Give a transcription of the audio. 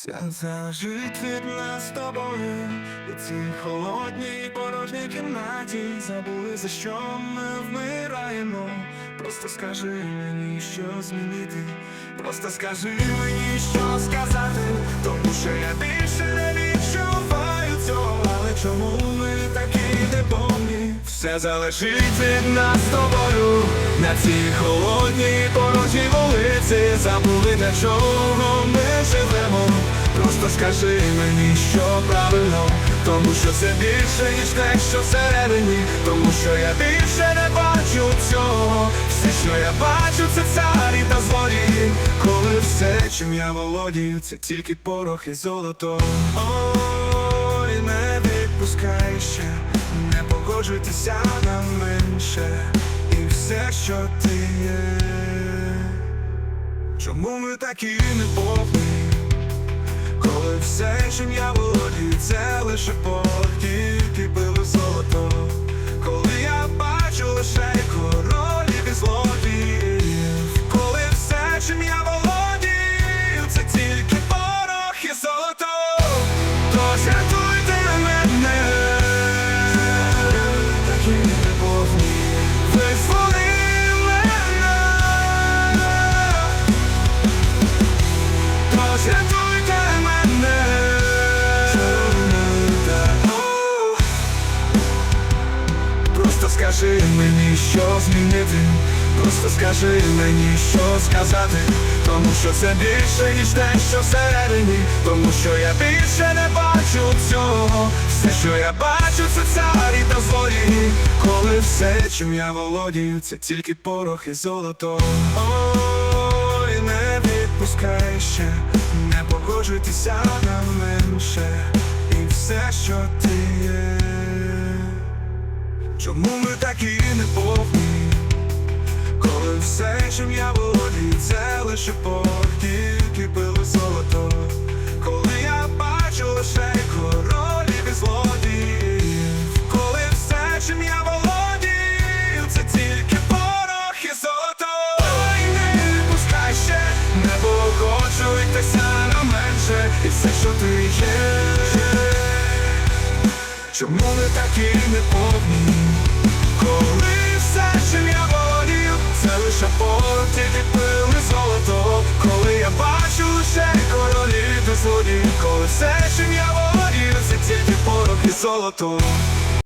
Все залежить від нас з тобою У цій холодній і порожній кімнаті. Забули за що ми вмираємо. Просто скажи мені, що змінити. Просто скажи мені, що сказати. Тому що я більше не відчуваю цього. Але чому ми такі неповні? Все залежить від нас з тобою. На цій холодній порожній вулиці Забули для чого ми живемо Просто скажи мені, що правильно. Тому що це більше, ніж те, що всередині. Тому що я більше не бачу цього. Все, що я бачу, це царі та злодії. Коли все, чим я володію, це тільки порох і золото. Ой, не відпускай ще. Не погоджуйтеся на менше. І все, що ти є. Чому ми такі неповні? Коли все, чим я володію, це лише порох, скажи мені, що змінити. Просто скажи мені, що сказати. Тому що це більше, ніж те, що всередині. Тому що я більше не бачу цього. Все, що я бачу, це царі та злодії. Коли все, чим я володію, це тільки порох і золото. Ой, не відпускай ще. Не погоджуйтеся на менше. І все, що ти Чому ми такі неповні? Коли все, чим я володію, це лише тільки пили золото Коли я бачу лише королів і злодіїв Коли все, чим я володію, це тільки порох і золото Ой, не пускай ще, не погоджуйтеся на менше І все, що ти є Чому ми такі неповні? Коли все, чим я володів, це лише порті відпили пили золото Коли я бачу лише королів і злодів, Коли все, чим я володів, це тільки порох і золото